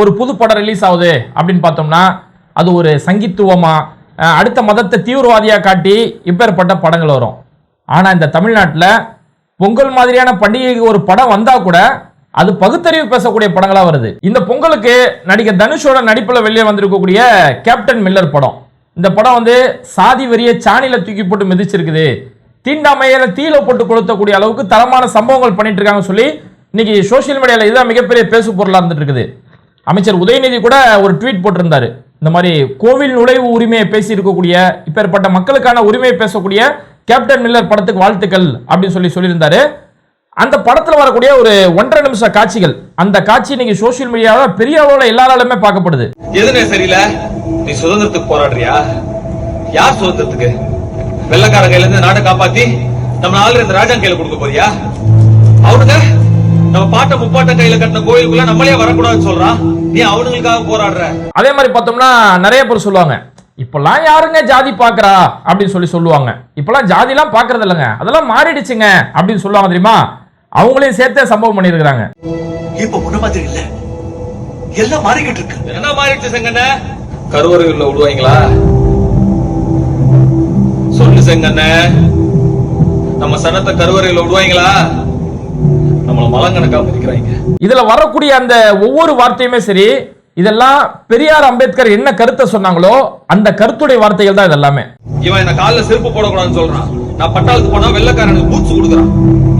ஒரு புது படம் ரிலீஸ் ஆகுது அப்படின்னு பார்த்தோம்னா அது ஒரு சங்கித்துவமா அடுத்த மதத்தை தீவிரவாதியாக காட்டி இப்பேற்பட்ட படங்கள் வரும். ஆனால் இந்த தமிழ்நாட்டில் பொங்கல் மாதிரியான பண்டிகைக்கு ஒரு படம் வந்தால் கூட அது பகுத்தறிவு பேசக்கூடிய படங்களாக வருது. இந்த பொங்கலுக்கு நடிகர் தனுஷோட நடிப்பில் வெளியே வந்திருக்கக்கூடிய கேப்டன் மில்லர் படம். இந்த படம் வந்து சாதி வெறிய சாணியில தூக்கி போட்டு மிதிச்சிருக்குது. தீண்டாமையில தீல போட்டு கொளுத்தக்கூடிய அளவுக்கு தரமான சம்பவங்கள் பண்ணிட்டு இருக்காங்கன்னு சொல்லி இன்னைக்கு சோஷியல் மீடியாவில் இதுதான் மிகப்பெரிய பேசு பொருளாக இருந்துட்டு இருக்குது. அமைச்சர் உதயநிதி கூட ஒரு ட்வீட் போட்டிருந்தாரு. இந்த மாதிரி கோவில் நுழைவு உரிமையை பேசி இருக்கக்கூடிய இப்பேற்பட்ட மக்களுக்கான உரிமையை பேசக்கூடிய கேப்டன் மில்லர் படத்துக்கு வாழ்த்துக்கள் அப்படின்னு சொல்லி சொல்லியிருந்தாரு. அந்த படத்துல வரக்கூடிய ஒரு ஒன்றரை நிமிஷ காட்சிகள் அந்த காட்சி இன்னைக்கு சோசியல் மீடியாவில் பெரிய அளவில் எல்லாராலுமே பார்க்கப்படுது. எதுனே சரியில்ல? நீ சுதந்திரத்துக்கு போராடுறியா? யார் சுதந்திரத்துக்கு? வெள்ளக்கார கையில இருந்து நாட்டை காப்பாத்தி நம்ம ஆளுநர் இந்த ராஜா கையில கொடுக்க போறியா? அவனுங்க நம்ம பாட்ட முப்பாட்ட கையில கட்டின கோயிலுக்குள்ள நம்மளே வரக்கூடாதுன்னு சொல்றான் நீ அவனுங்களுக்காக போராடுற. அதே மாதிரி பார்த்தோம்னா நிறைய பேர் சொல்லுவாங்க இப்பெல்லாம் யாருங்க ஜாதி பார்க்கறா? அப்படின்னு சொல்லி சொல்லுவாங்க. இப்பெல்லாம் ஜாதிலாம் பார்க்கறது இல்லைங்க. அதெல்லாம் மாறிடுச்சுங்க அப்படின்னு சொல்லுவாங்க தெரியுமா? அவங்களையும் சேர்த்தே சம்பவம் பண்ணியிருக்கிறாங்க. இப்ப முன்ன மாதிரி இல்ல. எல்லாம் மாறிக்கிட்டு இருக்கு. என்ன மாறிடுச்சு செங்கண்ண? கருவறையுள்ள விடுவாங்களா? சொல்லு செங்கண்ண. நம்ம சனத்தை கருவறையில விடுவாங்களா? நம்மள மலங்கணக்கா மதிக்கிறாங்க இதுல வரக்கூடிய அந்த ஒவ்வொரு வார்த்தையுமே சரி இதெல்லாம் பெரியார் அம்பேத்கர் என்ன கருத்தை சொன்னாங்களோ அந்த கருத்துடைய வார்த்தைகள் தான் இதெல்லாமே. இவன் என்ன கால்ல செருப்பு போடக்கூடாதுன்னு சொல்றான். நான் பட்டாளத்துக்கு போனா வெள்ளக்காரனுக்கு பூச்சு கொடுக்குறான்.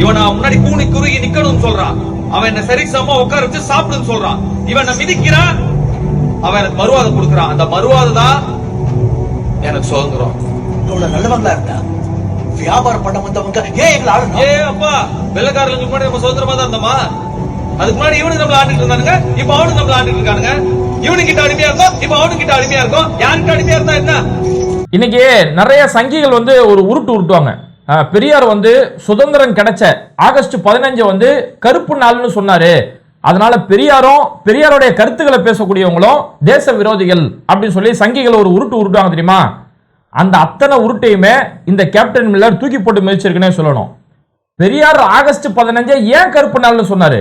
இவன் நான் முன்னாடி கூனி குறுகி நிக்கணும்னு சொல்றான். அவன் என்ன சரி சமமா உட்கார வச்சு சாப்பிடுன்னு சொல்றான். இவன் என்ன மிதிக்கிறான். அவன் எனக்கு மறுவாதை கொடுக்குறான். அந்த மறுவாதை தான் எனக்கு சுதந்திரம். இவ்வளவு நல்லவங்களா இருந்தா வியாபாரம் பண்ண வந்தவங்க ஏன் எங்களை ஆளணும்? ஏ அப்பா வெள்ளக்காரங்களுக்கு முன்னாடி நம்ம சுதந்திரமா தான் இருந்தோமா? அதுக்கு முன்னாடி இவனுக்கு நம்மள ஆண்டுட்டு இருந்தானுங்க இப்ப அவனுக்கு நம்மள ஆண்டுட்டு இருக்கானுங்க. இவனுக்கு கிட்ட அடிமையா இருக்கும் இப்ப அவனுக்கு கிட்ட அடிமையா இருக்கும் யாருக்கு அடிமையா இருந்தா என்ன? இன்னைக்கு நிறைய சங்கிகள் வந்து ஒரு உருட்டு உருட்டுவாங்க. அஹ், பெரியார் வந்து சுதந்திரம் கிடைச்ச ஆகஸ்ட் பதினஞ்சு வந்து கருப்பு நாள்னு சொன்னாரு. அதனால பெரியாரும் பெரியாருடைய கருத்துக்களை பேசக்கூடியவங்களும் தேச விரோதிகள் அப்படின்னு சொல்லி சங்கிகள் ஒரு உருட்டு உருட்டுவாங்க தெரியுமா? அந்த அத்தனை உருட்டையுமே இந்த கேப்டன் மில்லர் தூக்கி போட்டு மிதிச்சிருக்குன்னே சொல்லணும். பெரியார் ஆகஸ்ட் பதினஞ்சை ஏன் கருப்பு நாள்னு சொன்னாரு?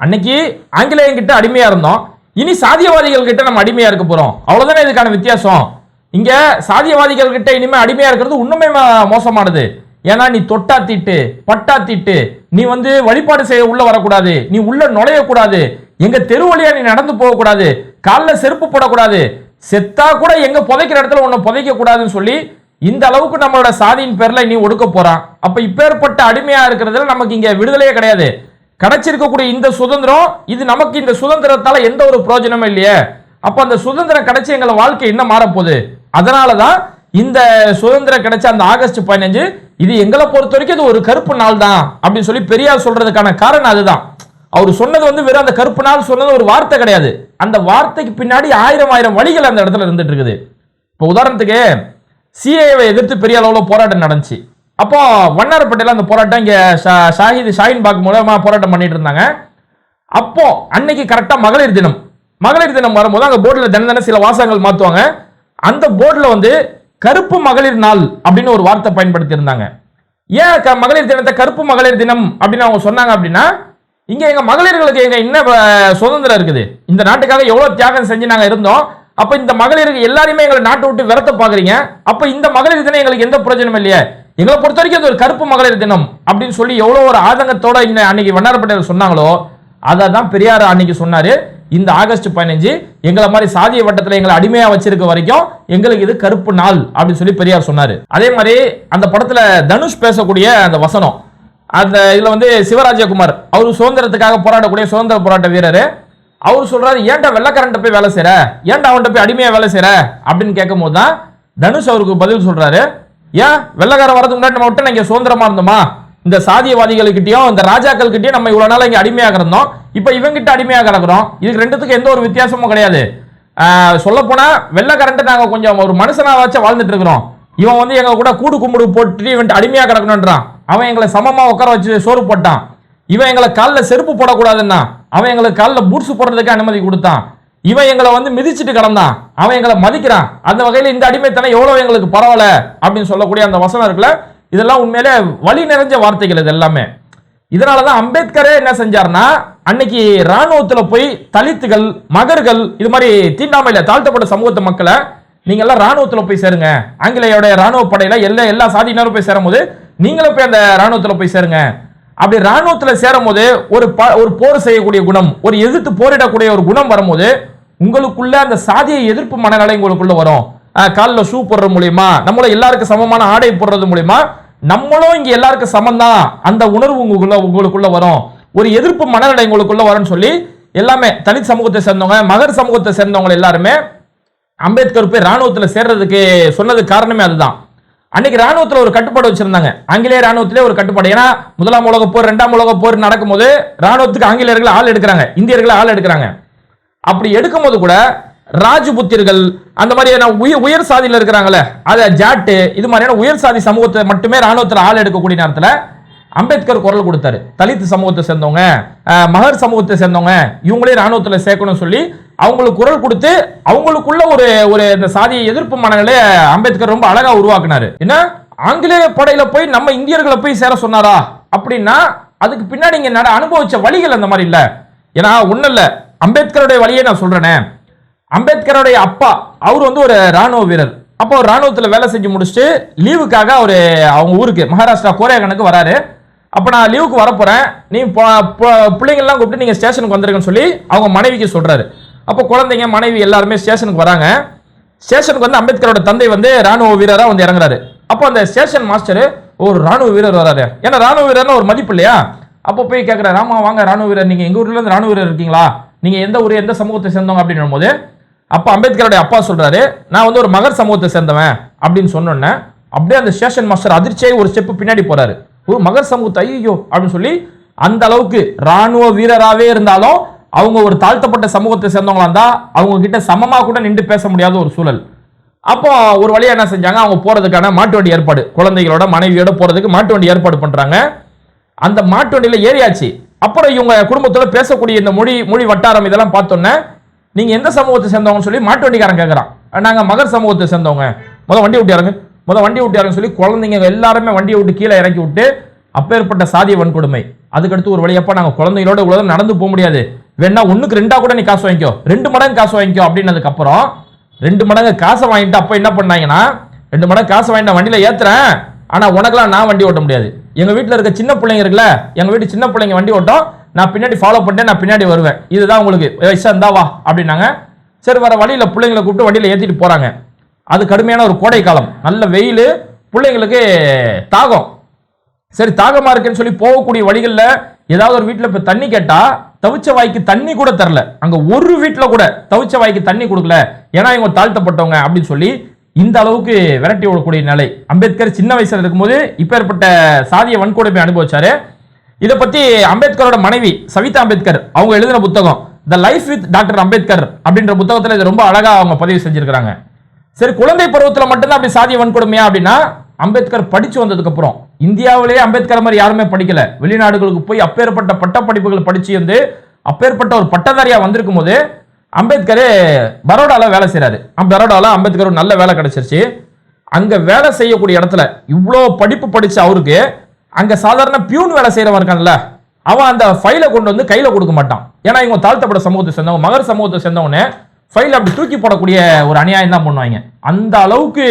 அன்னைக்கு ஆங்கிலேயங்கிட்ட கிட்ட அடிமையா இருந்தோம். இனி சாதியவாதிகள் கிட்ட நம்ம அடிமையா இருக்க போறோம். அவ்வளவுதானே இதுக்கான வித்தியாசம்? இங்க சாதியவாதிகள் கிட்ட இனிமே அடிமையா இருக்கிறது இன்னுமே மோசமானது. ஏன்னா நீ தொட்டா தீட்டு பட்டா தீட்டு நீ வந்து வழிபாடு செய்ய உள்ள வரக்கூடாது நீ உள்ள நுழையக்கூடாது எங்க தெரு வழியா நீ நடந்து போகக்கூடாது காலில் செருப்பு போடக்கூடாது செத்தா கூட எங்க புதைக்கிற இடத்துல உன்னை புதைக்க கூடாதுன்னு சொல்லி இந்த அளவுக்கு நம்மளோட சாதியின் பேர்ல நீ ஒடுக்க போறான். அப்ப இப்பேற்பட்ட அடிமையா இருக்கிறதுல நமக்கு இங்க விடுதலையே கிடையாது. கிடைச்சிருக்கக்கூடிய இந்த சுதந்திரம் இது நமக்கு இந்த சுதந்திரத்தால எந்த ஒரு பிரயோஜனமும் இல்லையே. அப்ப அந்த சுதந்திரம் கிடைச்சி எங்களை வாழ்க்கை என்ன மாறப்போகுது. அதனாலதான் இந்த சுதந்திரம் கிடைச்ச அந்த ஆகஸ்ட் பதினஞ்சு இது எங்களை பொறுத்த வரைக்கும் இது ஒரு கருப்பு நாள் தான் அப்படின்னு சொல்லி பெரியார் சொல்றதுக்கான காரணம் அதுதான். அவர் சொன்னது வந்து வெறும் அந்த கருப்பு நாள் சொன்னது ஒரு வார்த்தை கிடையாது. அந்த வார்த்தைக்கு பின்னாடி ஆயிரம் ஆயிரம் வழிகள் அந்த இடத்துல இருந்துட்டு இருக்குது. இப்போ உதாரணத்துக்கு சிஏவை எதிர்த்து பெரிய அளவில் போராட்டம் நடந்துச்சு. அப்போ வண்ணாரப்பேட்டையில் அந்த போராட்டம் இங்கே ஷாஹித் ஷாஹின் பாக் மூலமா போராட்டம் பண்ணிட்டு இருந்தாங்க. அப்போ அன்னைக்கு கரெக்டாக மகளிர் தினம். மகளிர் தினம் வரும்போது அங்கே போர்டில் தினம் தினம் சில வாசகங்கள் மாற்றுவாங்க அந்த போர்டில் வந்து கருப்பு மகளிர் நாள் அப்படின்னு ஒரு வார்த்தை பயன்படுத்தி இருந்தாங்க ஏன் க- மகளிர் தினத்தை கருப்பு மகளிர் தினம் அப்படின்னு அவங்க சொன்னாங்க அப்படின்னா இங்க எங்க மகளிர்களுக்கு எங்க என்ன சுதந்திரம் இருக்குது. இந்த நாட்டுக்காக எவ்வளவு தியாகம் செஞ்சு நாங்க இருந்தோம். அப்ப இந்த மகளிருக்கு எல்லாருமே எங்களை நாட்டை விட்டு விரத்த பாக்குறீங்க அப்ப இந்த மகளிர் தினம் எங்களுக்கு எந்த பிரச்சனையும் இல்லையே. எங்களை பொறுத்த வரைக்கும் அது ஒரு கருப்பு மகளிர் தினம் அப்படின்னு சொல்லி எவ்வளவு ஒரு ஆதங்கத்தோட அன்னைக்கு வண்ணாரப்பேட்டையில் சொன்னாங்களோ அதை தான் பெரியார் அன்னைக்கு சொன்னாரு. இந்த ஆகஸ்ட் பதினஞ்சு எங்களை மாதிரி சாதிய வட்டத்தில் எங்களை அடிமையா வச்சிருக்க வரைக்கும் எங்களுக்கு இது கருப்பு நாள் அப்படின்னு சொல்லி பெரியார் சொன்னாரு. அதே மாதிரி அந்த படத்துல தனுஷ் பேசக்கூடிய அந்த வசனம் அந்த இதில் வந்து சிவராஜகுமார் அவர் சுதந்திரத்துக்காக போராடக்கூடிய சுதந்திர போராட்ட வீரர். அவர் சொல்கிறாரு ஏன்டா வெள்ளக்காரன்ட்ட போய் வேலை செய்கிற ஏன்டா அவன்கிட்ட போய் அடிமையாக வேலை செய்கிற அப்படின்னு கேட்கும் போது தான் தனுஷ் அவருக்கு பதில் சொல்கிறாரு ஏன்? வெள்ளக்காரன் வரதுக்கு முன்னாடி நம்ம விட்டு இங்க சுதந்திரமாக இருந்தோமா? இந்த சாதியவாதிகளுக்கிட்டையும் இந்த ராஜாக்கள்கிட்டயும் நம்ம இவ்வளோ நாள் இங்கே அடிமையாக இருந்தோம். இப்போ இவங்கிட்ட அடிமையாக கிடக்கிறோம். இதுக்கு ரெண்டுத்துக்கும் எந்த ஒரு வித்தியாசமும் கிடையாது. சொல்லப்போனால் வெள்ளக்காரன்ட்டு நாங்கள் கொஞ்சம் ஒரு மனுஷனாவாச்சும் வாழ்ந்துட்டு இருக்கிறோம். இவன் வந்து எங்க கூட கூடு கும்பிடு போட்டு இவன் அடிமையாக கிடக்கணுன்றான் அவன் எங்களை சமமாக உட்கார வச்சு சோறு போட்டான். இவன் எங்களை காலில் செருப்பு போடக்கூடாதுன்னா அவன் எங்களுக்கு காலில் பூட்ஸ் போடுறதுக்கு அனுமதி கொடுத்தான். இவன் எங்களை வந்து மிதிச்சிட்டு கிடந்தான். அவன் எங்களை மதிக்கிறான். அந்த வகையில் இந்த அடிமைத்தனம் எவ்வளோ எங்களுக்கு பரவாயில்ல அப்படின்னு சொல்லக்கூடிய அந்த வசனம் இருக்குல்ல? இதெல்லாம் உண்மையிலே வழி நிறைஞ்ச வார்த்தைகள் இது எல்லாமே. இதனால தான் அம்பேத்கரே என்ன செஞ்சார்னா அன்னைக்கு இராணுவத்தில் போய் தலித்துகள் மகர்கள் இது மாதிரி தீண்டாமையில் தாழ்த்தப்பட்ட சமூகத்து மக்களை நீங்க எல்லாம் இராணுவத்தில் போய் சேருங்க. ஆங்கிலேயோட இராணுவ படையில எல்லா எல்லா சாதியினரும் போய் சேரும்போது நீங்களும் போய் அந்த ராணுவத்தில் போய் சேருங்க. அப்படி ராணுவத்துல சேரும்போது ஒரு ப- ஒரு போர் செய்யக்கூடிய குணம் ஒரு எதிர்த்து போரிடக்கூடிய ஒரு குணம் வரும்போது உங்களுக்குள்ள அந்த சாதிய எதிர்ப்பு மனநிலை உங்களுக்குள்ள வரும். காலில் ஷூ போடுறது மூலியமா நம்மள எல்லாருக்கும் சமமான ஆடை போடுறது மூலியமா நம்மளும் இங்க எல்லாருக்கும் சமந்தான் அந்த உணர்வு உங்களுக்குள்ள உங்களுக்குள்ள வரும். ஒரு எதிர்ப்பு மனநிலை உங்களுக்குள்ள வரும்னு சொல்லி எல்லாமே தலித் சமூகத்தை சேர்ந்தவங்க மகர் சமூகத்தை சேர்ந்தவங்க எல்லாருமே அம்பேத்கர் போய் ராணுவத்தில் சேர்றதுக்கு சொன்னதுக்கு காரணமே அதுதான். அன்னைக்கு ராணுவத்தில் ஒரு கட்டுப்பாடு வச்சிருந்தாங்க. ஆங்கிலேய ராணுவத்திலே ஒரு கட்டுப்பாடு. ஏன்னா முதலாம் உலக போர் இரண்டாம் உலக போர் நடக்கும்போது ராணுவத்துக்கு ஆங்கிலேயர்கள் ஆள் எடுக்கிறாங்க. இந்தியர்கள் ஆள் எடுக்கிறாங்க. அப்படி எடுக்கும்போது கூட ராஜபுத்திர்கள் அந்த மாதிரியான உயர் உயர் சாதியில் இருக்கிறாங்களே அதை ஜாட்டு இது மாதிரியான உயர் சாதி சமூகத்தை மட்டுமே ராணுவத்தில் ஆள் எடுக்கக்கூடிய நேரத்தில் அம்பேத்கர் குரல் கொடுத்தாரு. தலித் சமூகத்தை சேர்ந்தவங்க மகர் சமூகத்தை சேர்ந்தவங்க இவங்களே ராணுவத்தில் சேர்க்கணும்னு சொல்லி அவங்களுக்கு குரல் கொடுத்து அவங்களுக்குள்ள ஒரு ஒரு இந்த சாதிய எதிர்ப்பு மனநிலையை அம்பேத்கர் ரொம்ப அழகா உருவாக்குனாரு. என்ன? ஆங்கிலேய படையில போய் நம்ம இந்தியர்களை போய் சேர சொன்னாரா? அப்படின்னா அதுக்கு பின்னாடி இங்க நட அனுபவிச்ச வழிகள் அந்த மாதிரி இல்ல. ஏன்னா ஒன்றும் இல்ல. அம்பேத்கருடைய வழியை நான் சொல்றேனே. அம்பேத்கருடைய அப்பா அவர் வந்து ஒரு ராணுவ வீரர். அப்போ ராணுவத்தில் வேலை செஞ்சு முடிச்சுட்டு லீவுக்காக அவர் அவங்க ஊருக்கு மகாராஷ்டிரா கோரியாகனுக்கு வராரு. அப்போ நான் லீவுக்கு வரப்போறேன். நீ பிள்ளைங்கள்லாம் கூப்பிட்டு நீங்கள் ஸ்டேஷனுக்கு வந்துருங்கன்னு சொல்லி அவங்க மனைவிக்கு சொல்கிறாரு அப்போ குழந்தைங்க மனைவி எல்லாருமே ஸ்டேஷனுக்கு வராங்க. ஸ்டேஷனுக்கு வந்து அம்பேத்கரோட தந்தை வந்து ராணுவ வீரரா வந்து இறங்குறாரு. அப்போ அந்த ஸ்டேஷன் மாஸ்டர் ஒரு ராணுவ வீரர் வராரு. ஏன்னா ராணுவ வீரர்னு ஒரு மதிப்பு இல்லையா? அப்போ போய் கேட்குறாரு ராமா வாங்க ராணுவ வீரர். நீங்கள் எங்கள் ஊர்லேருந்து ராணுவ வீரர் இருக்கீங்களா? நீங்கள் எந்த ஊர் எந்த சமூகத்தை சேர்ந்தவங்க? அப்படின்னும் போது அப்போ அம்பேத்கருடைய அப்பா சொல்கிறாரு நான் வந்து ஒரு மகர் சமூகத்தை சேர்ந்தவன். அப்படின்னு சொன்னோன்னே அப்படியே அந்த ஸ்டேஷன் மாஸ்டர் அதிர்ச்சியாக ஒரு ஸ்டெப் பின்னாடி போகிறாரு ஒரு மகர் சமூகத்தை ஐயோ அப்படின்னு சொல்லி அந்த அளவுக்கு ராணுவ வீரராகவே இருந்தாலும் அவங்க ஒரு தாழ்த்தப்பட்ட சமூகத்தை சேர்ந்தவங்களா இருந்தா அவங்க கிட்ட சமமாக கூட நின்று பேச முடியாத ஒரு சூழல். அப்போ ஒரு வழியா என்ன செஞ்சாங்க? அவங்க போறதுக்கான மாட்டு வண்டி ஏற்பாடு. குழந்தைகளோட மனைவியோட போறதுக்கு மாட்டு வண்டி ஏற்பாடு பண்றாங்க. அந்த மாட்டு வண்டியில ஏறியாச்சு. அப்புறம் இவங்க குடும்பத்தோட பேசக்கூடிய இந்த மொழி மொழி வட்டாரம் இதெல்லாம் பார்த்தோன்னே நீங்க எந்த சமூகத்தை சேர்ந்தவங்கன்னு சொல்லி மாட்டு வண்டிக்காரன் கேட்கறான் நாங்க மகர் சமூகத்தை சேர்ந்தவங்க. முத வண்டி விட்டு இறங்கு முத வண்டி விட்டு சொல்லி குழந்தைங்க எல்லாருமே வண்டியை விட்டு கீழே இறக்கி விட்டு அப்பேற்பட்ட சாதிய வன்கொடுமை. அதுக்கடுத்து ஒரு வழியப்பா நாங்க குழந்தைகளோட இவ்வளவு நடந்து போக முடியாது. வேணா ஒண்ணுக்கு ரெண்டா கூட நீ காசு வாங்கிக்கோ. ரெண்டு மடங்கு காசு வாங்கிக்கோ அப்படின்னதுக்கு அப்புறம் ரெண்டு மடங்கு காசை வாங்கிட்டு அப்ப என்ன பண்ணாங்கன்னா ரெண்டு மடங்கு காசை வாங்கிட்டு நான் வண்டியில ஏத்துறேன். ஆனா உனக்கெல்லாம் நான் வண்டி ஓட்ட முடியாது. எங்க வீட்டில் இருக்க சின்ன பிள்ளைங்க இருக்குல்ல எங்க வீட்டு சின்ன பிள்ளைங்க வண்டி ஓட்டும். நான் பின்னாடி ஃபாலோ பண்ணிட்டு நான் பின்னாடி வருவேன். இதுதான் உங்களுக்கு வயசா இருந்தா வா அப்படின்னாங்க. சரி வர வழியில பிள்ளைங்களை கூப்பிட்டு வண்டியில ஏத்திட்டு போறாங்க. அது கடுமையான ஒரு கோடை காலம். நல்ல வெயில் பிள்ளைங்களுக்கு தாகம். சரி தாகமா இருக்குன்னு சொல்லி போகக்கூடிய வழிகளில் ஏதாவது ஒரு வீட்டில் இப்போ தண்ணி கேட்டா தவிச்ச வாய்க்கு தண்ணி கூட தரல. அங்க ஒரு வீட்டில் கூட தவிச்ச வாய்க்கு தண்ணி கொடுக்கல. ஏன்னா இவங்க தாழ்த்தப்பட்டவங்க அப்படின்னு சொல்லி இந்த அளவுக்கு விரட்டி விடக்கூடிய நிலை. அம்பேத்கர் சின்ன வயசுல இருக்கும்போது இப்பேற்பட்ட சாதிய வன்கொடுமை அனுபவிச்சாரு. இதை பத்தி அம்பேத்கரோட மனைவி சவிதா அம்பேத்கர் அவங்க எழுதின புத்தகம் the life with doctor Ambedkar அப்படின்ற புத்தகத்தில் இது ரொம்ப அழகா அவங்க பதிவு செஞ்சிருக்கிறாங்க. சரி குழந்தை பருவத்தில் மட்டும்தான் அப்படி சாதிய வன்கொடுமையா அப்படின்னா அம்பேத்கர் படிச்சு வந்ததுக்கு அப்புறம் இந்தியாவிலேயே அம்பேத்கர் மாதிரி யாருமே படிக்கல. வெளிநாடுகளுக்கு போய் அப்பேற்பட்ட பட்டப்படிப்புகள் படிச்சு வந்து அப்பேற்பட்ட ஒரு பட்டதாரியா வந்திருக்கும் போது அம்பேத்கர் பரோடால வேலை செய்றாரு. அம் பரோடால அம்பேத்கர் நல்ல வேலை கிடைச்சிருச்சு. அங்க வேலை செய்யக்கூடிய இடத்துல இவ்வளோ படிப்பு படிச்ச அவருக்கு அங்க சாதாரண பியூன் வேலை செய்யறவன் இருக்கான்ல அவன் அந்த ஃபைலை கொண்டு வந்து கையில கொடுக்க மாட்டான். ஏன்னா இவங்க தாழ்த்தப்பட்ட சமூகத்தை சேர்ந்தவங்க மகர் சமூகத்தை சேர்ந்தவனே ஃபைல் அப்படி தூக்கி போடக்கூடிய ஒரு அநியாயம் தான் பண்ணுவாங்க. அந்த அளவுக்கு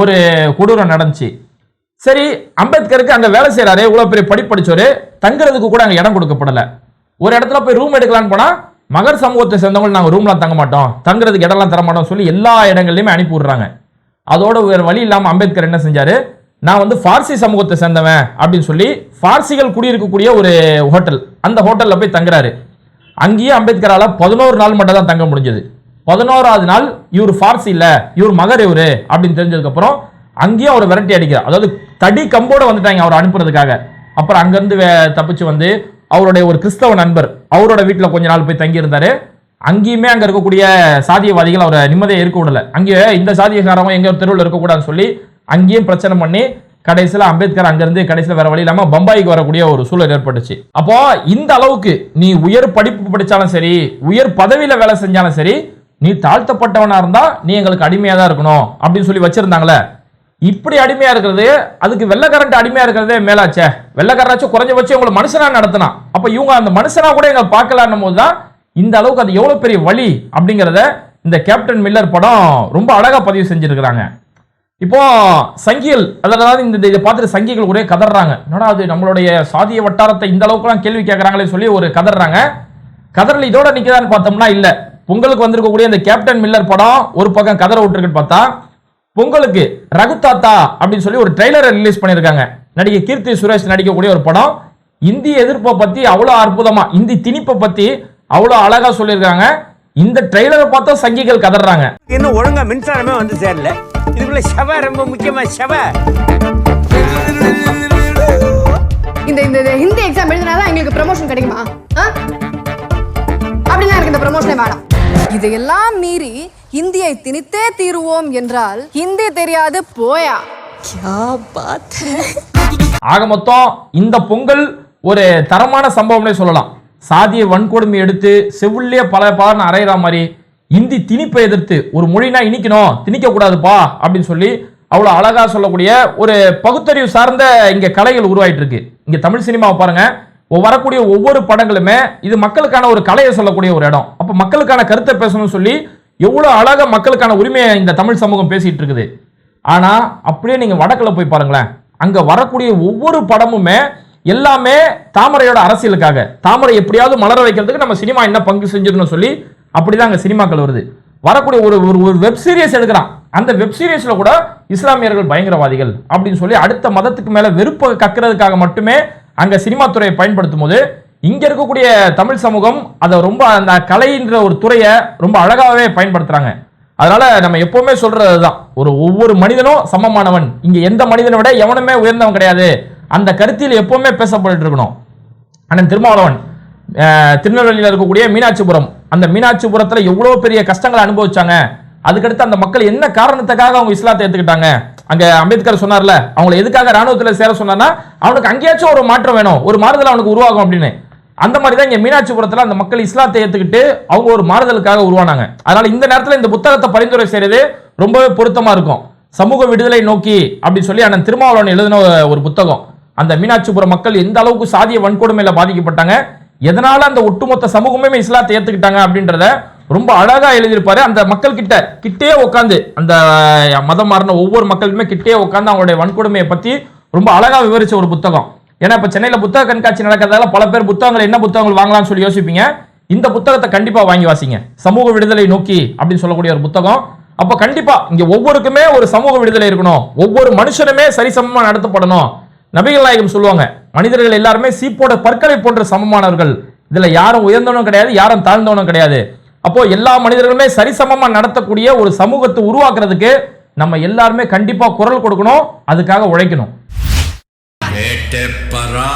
ஒரு கொடூரம் நடந்துச்சு. சரி அம்பேத்கருக்கு அங்கே வேலை செய்கிறாரு இவ்வளோ பெரிய படிப்படிச்சோரு தங்குறதுக்கு கூட அங்கே இடம் கொடுக்கப்படலை. ஒரு இடத்துல போய் ரூம் எடுக்கலான்னு போனால் மகர் சமூகத்தை சேர்ந்தவங்க நாங்கள் ரூம்லாம் தங்க மாட்டோம். தங்குறதுக்கு இடம்லாம் தர மாட்டோம் சொல்லி எல்லா இடங்கள்லையுமே அனுப்பி விடுறாங்க. அதோட வேறு வழி இல்லாமல் அம்பேத்கர் என்ன செஞ்சார்? நான் வந்து ஃபார்சி சமூகத்தை சேர்ந்தவன் அப்படின்னு சொல்லி ஃபார்சிகள் குடியிருக்கக்கூடிய ஒரு ஹோட்டல் அந்த ஹோட்டலில் போய் தங்குறாரு. அங்கேயே அம்பேத்கரால் பதினோரு நாள் மட்டும் தான் தங்க முடிஞ்சது. பதினோராவது நாள் இவர் ஃபார்சி இல்லை இவர் மகர் இவரு அப்படின்னு தெரிஞ்சதுக்கப்புறம் அங்கேயும் அவர் விரட்டி அடிக்கிறார். அதாவது தடி கம்போட வந்துட்டாங்க அவர் அனுப்புறதுக்காக. அப்புறம் அங்கிருந்து வே- தப்பிச்சு வந்து அவருடைய ஒரு கிறிஸ்தவ நண்பர் அவரோட வீட்டில் கொஞ்ச நாள் போய் தங்கி இருந்தாரு அங்கேயுமே அங்க இருக்கக்கூடிய சாதியவாதிகள் அவரை நிம்மதியை இருக்க விடல. அங்கேயே இந்த சாதியக்காரவங்க எங்க ஒரு தெருவில் இருக்கக்கூடாதுன்னு சொல்லி அங்கேயும் பிரச்சனை பண்ணி கடைசியில் அம்பேத்கர் அங்கிருந்து கடைசியில் வேற வழி இல்லாமல் பம்பாய்க்கு வரக்கூடிய ஒரு சூழல் ஏற்பட்டுச்சு. அப்போ இந்த அளவுக்கு நீ உயர் படிப்பு படித்தாலும் சரி உயர் பதவியில் வேலை செஞ்சாலும் சரி நீ தாழ்த்தப்பட்டவனா இருந்தா நீ எங்களுக்கு அடிமையாக தான் இருக்கணும் அப்படின்னு சொல்லி வச்சிருந்தாங்களே இப்படி அடிமையா இருக்கிறது அதுக்கு வெள்ளக்காரன்ட்டு அடிமையா இருக்கிறதே மேலாச்சே. வெள்ளக்காரனாச்சும் குறைஞ்சபட்சம் உங்களை மனுஷனா நடத்தினா. அப்ப இவங்க அந்த மனுஷனா கூட எங்க பார்க்கலான்னும் போது தான் இந்த அளவுக்கு அது எவ்வளவு பெரிய வழி அப்படிங்கிறத இந்த கேப்டன் மில்லர் படம் ரொம்ப அழகா பதிவு செஞ்சிருக்கிறாங்க. இப்போ சங்கிகள் அதாவது இந்த இதை பார்த்துட்டு சங்கிகள் ஒரே கதறாங்க என்னடா அது நம்மளுடைய சாதிய வட்டாரத்தை இந்த அளவுக்குலாம் கேள்வி கேட்கறாங்களே சொல்லி ஒரு கதறாங்க கதறல் இதோட நிற்கிறான்னு பார்த்தோம்னா இல்ல. பொங்கலுக்கு வந்திருக்கக்கூடிய இந்த கேப்டன் மில்லர் படம் ஒரு பக்கம் கதற விட்டுருக்குன்னு பார்த்தா பொங்கலுக்கு ரகுதாத்தா அப்படின்னு சொல்லி ஒரு ட்ரெய்லரை ரிலீஸ் பண்ணியிருக்காங்க. நடிகை கீர்த்தி சுரேஷ் நடிக்கக்கூடிய ஒரு படம். இந்தி எதிர்ப்பை பத்தி அவ்வளோ அற்புதமா இந்தி திணிப்பை பத்தி அவ்வளோ அழகா சொல்லியிருக்காங்க. இந்த ட்ரெய்லரை பார்த்தா சங்கிகள் கதறாங்க. இன்னும் ஒழுங்கா மின்சாரமே வந்து சேரல. இதுக்குள்ள செவ ரொம்ப முக்கியமா செவ. இந்த இந்த இந்த ஹிந்தி எக்ஸாம் எழுதினாதான் எங்களுக்கு ப்ரமோஷன் கிடைக்குமா? அப்படிலாம் எனக்கு இந்த ப்ரமோஷனே வேணாம் இதையெல்லாம் மீறி ஹிந்தியை திணித்தே தீருவோம் என்றால் ஹிந்தி தெரியாது போயா? ஆக மொத்தம் இந்த பொங்கல் ஒரு தரமான சம்பவம்னே சொல்லலாம். சாதிய வன்கொடுமை எடுத்து செவிலிய பல பலன் அரைகிற மாதிரி இந்தி திணிப்பை எதிர்த்து ஒரு மொழினா இனிக்கணும் திணிக்க கூடாதுப்பா அப்படின்னு சொல்லி அவ்வளோ அழகா சொல்லக்கூடிய ஒரு பகுத்தறிவு சார்ந்த இங்க கலைகள் உருவாயிட்டு இருக்கு. இங்க தமிழ் சினிமாவை பாருங்க. வரக்கூடிய ஒவ்வொரு படங்களுமே இது மக்களுக்கான ஒரு கலையை சொல்லக்கூடிய ஒரு இடம். அப்ப மக்களுக்கான கருத்தை பேசணும்னு சொல்லி எவ்வளவு அழகா மக்களுக்கான உரிமையை இந்த தமிழ் சமூகம் பேசிட்டு இருக்குது. ஆனா அப்படியே நீங்க வடக்குல போய் பாருங்களேன். அங்க வரக்கூடிய ஒவ்வொரு படமுமே எல்லாமே தாமரையோட அரசியலுக்காக. தாமரை எப்படியாவது மலர வைக்கிறதுக்கு நம்ம சினிமா என்ன பங்கு செஞ்சிடணும் சொல்லி அப்படிதான் அங்க சினிமாக்கள் வருது. வரக்கூடிய ஒரு ஒரு ஒரு வெப் சீரியஸ் எடுக்கிறான். அந்த வெப் சீரியஸில் கூட இஸ்லாமியர்கள் பயங்கரவாதிகள் அப்படின்னு சொல்லி அடுத்த மதத்துக்கு மேல வெறுப்பை கக்கிறதுக்காக மட்டுமே அங்கே சினிமா துறையை பயன்படுத்தும் போது இங்கே இருக்கக்கூடிய தமிழ் சமூகம் அதை ரொம்ப அந்த கலைன்ற ஒரு துறையை ரொம்ப அழகாகவே பயன்படுத்துகிறாங்க அதனால் நம்ம எப்போதுமே சொல்கிறது தான் ஒரு ஒவ்வொரு மனிதனும் சமமானவன். இங்கே எந்த மனிதனை விட எவனுமே உயர்ந்தவன் கிடையாது. அந்த கருத்தில் எப்போவுமே பேசப்பட்டு இருக்கணும். அண்ணன் திருமாவளவன் திருநெல்வேலியில் இருக்கக்கூடிய மீனாட்சிபுரம். அந்த மீனாட்சிபுரத்தில் எவ்வளோ பெரிய கஷ்டங்களை அனுபவிச்சாங்க. அதுக்கடுத்து அந்த மக்கள் என்ன காரணத்துக்காக அவங்க இஸ்லாத்தை எடுத்துக்கிட்டாங்க அங்கே அம்பேத்கர் சொன்னார்ல அவங்களை எதுக்காக ராணுவத்தில் சேர சொன்னார்னா அவனுக்கு அங்கேயாச்சும் ஒரு மாற்றம் வேணும். ஒரு மாறுதல் அவனுக்கு உருவாகும் அப்படின்னு. அந்த மாதிரி தான் இங்க மீனாட்சிபுரத்தில் அந்த மக்கள் இஸ்லாத்தை ஏற்றுக்கிட்டு அவங்க ஒரு மாறுதலுக்காக உருவானாங்க. அதனால இந்த நேரத்தில் இந்த புத்தகத்தை பரிந்துரை செய்யறது ரொம்பவே பொருத்தமா இருக்கும். சமூக விடுதலை நோக்கி அப்படின்னு சொல்லி அண்ணன் திருமாவளவன் எழுதின ஒரு புத்தகம். அந்த மீனாட்சிபுரம் மக்கள் எந்த அளவுக்கு சாதிய வன்கொடுமையில பாதிக்கப்பட்டாங்க எதனால அந்த ஒட்டுமொத்த சமூகமே இஸ்லாத்தை ஏத்துக்கிட்டாங்க அப்படின்றத ரொம்ப அழகா எழுதியிருப்பாரு. அந்த மக்கள் கிட்ட கிட்டே உட்காந்து அந்த மதம் மாறின ஒவ்வொரு மக்களுமே கிட்டே உட்காந்து அவங்களுடைய வன்கொடுமையை பத்தி ரொம்ப அழகாக விவரித்த ஒரு புத்தகம். ஏன்னா இப்போ சென்னையில் புத்தக கண்காட்சி நடக்கிறதால பல பேர் புத்தகங்கள் என்ன புத்தகங்கள் வாங்கலாம்னு சொல்லி யோசிப்பீங்க. இந்த புத்தகத்தை கண்டிப்பாக வாங்கி வாசிங்க. சமூக விடுதலை நோக்கி அப்படின்னு சொல்லக்கூடிய ஒரு புத்தகம். அப்போ கண்டிப்பாக இங்கே ஒவ்வொருக்குமே ஒரு சமூக விடுதலை இருக்கணும். ஒவ்வொரு மனுஷனுமே சரிசமமாக நடத்தப்படணும். நபிகள் நாயகம் சொல்லுவாங்க மனிதர்கள் எல்லாருமே சீப்போட பற்களை போன்ற சமமானவர்கள். இதில் யாரும் உயர்ந்தவனும் கிடையாது யாரும் தாழ்ந்தவனும் கிடையாது. அப்போ எல்லா மனிதர்களுமே சரிசமமாக நடத்தக்கூடிய ஒரு சமூகத்தை உருவாக்குறதுக்கு நம்ம எல்லாருமே கண்டிப்பாக குரல் கொடுக்கணும் அதுக்காக உழைக்கணும். வேட்டை பரா